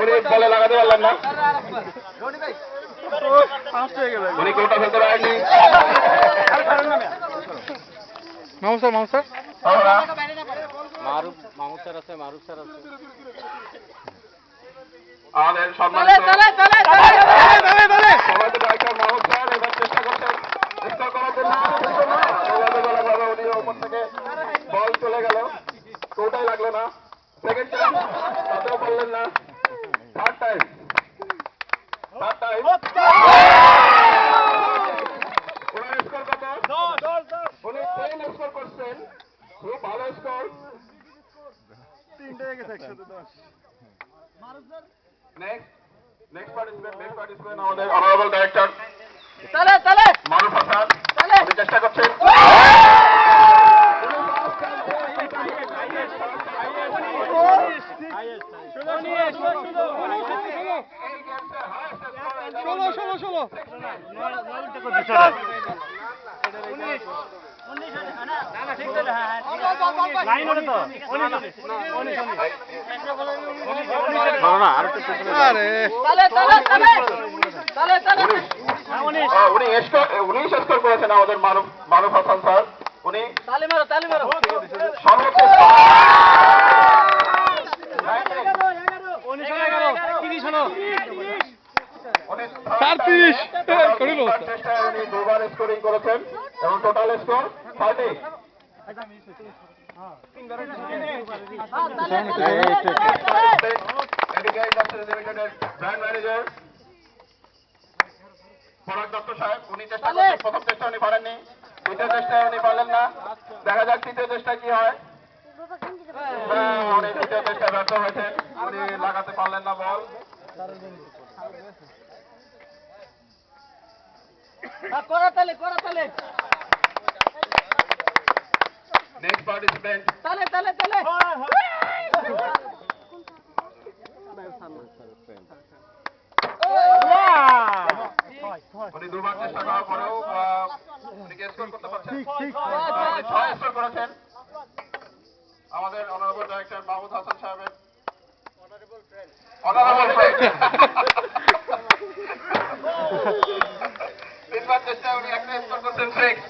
উনি বলে লাগাতে পারলেন না উনি কোনটা ফেলতে পারেননি মামু স্যার মামু স্যার মারুফ মাহমুদ স্যার আছে মারুফ স্যার আছে আমাদের সম্মানিত সবাইকে ডাক্তার মাহমুদ স্যার এবার চেষ্টা করছেন স্কোর করার জন্য দুর্ভাগ্যজনকভাবে উনি ওপর থেকে বল চলে গেল কোটাই লাগল না। সেকেন্ড টাইম তাতেও পারলেন না। থার্ড টাইম থার্ড টাইম ওনার স্কোর কত? উনি টেন স্কোর করছেন। খুব ভালো score next next participant next participant আমাদের অনারেবল ডাইরেক্টর মারুফ হাসান। চেষ্টা করছেন। ষোলো ষোলো স্কোর করেছেন আমাদের মারুফ মারুফ হাসান স্যার উনি সর্বোচ্চ চেষ্টা চেষ্টা দেখা যাক তৃতীয় চেষ্টায় কি হয় উনি তৃতীয় চেষ্টায় ব্যর্থ হয়েছেন। উনি লাগাতে পারলেন না বল নেক্সট পার্টিসিপেন্ট উনি দুবার চেষ্টা করার পরেও উনি স্কোর করতে পারছেন? ছয় স্কোর করেছেন। আমাদের অনারেবল ডাইরেক্টর মাহমুদ হাসান সাহেবের অনারেবল ফ্রেন্ড তিনবার চেষ্টায় উনি একটা স্কোর করছেন সিক্স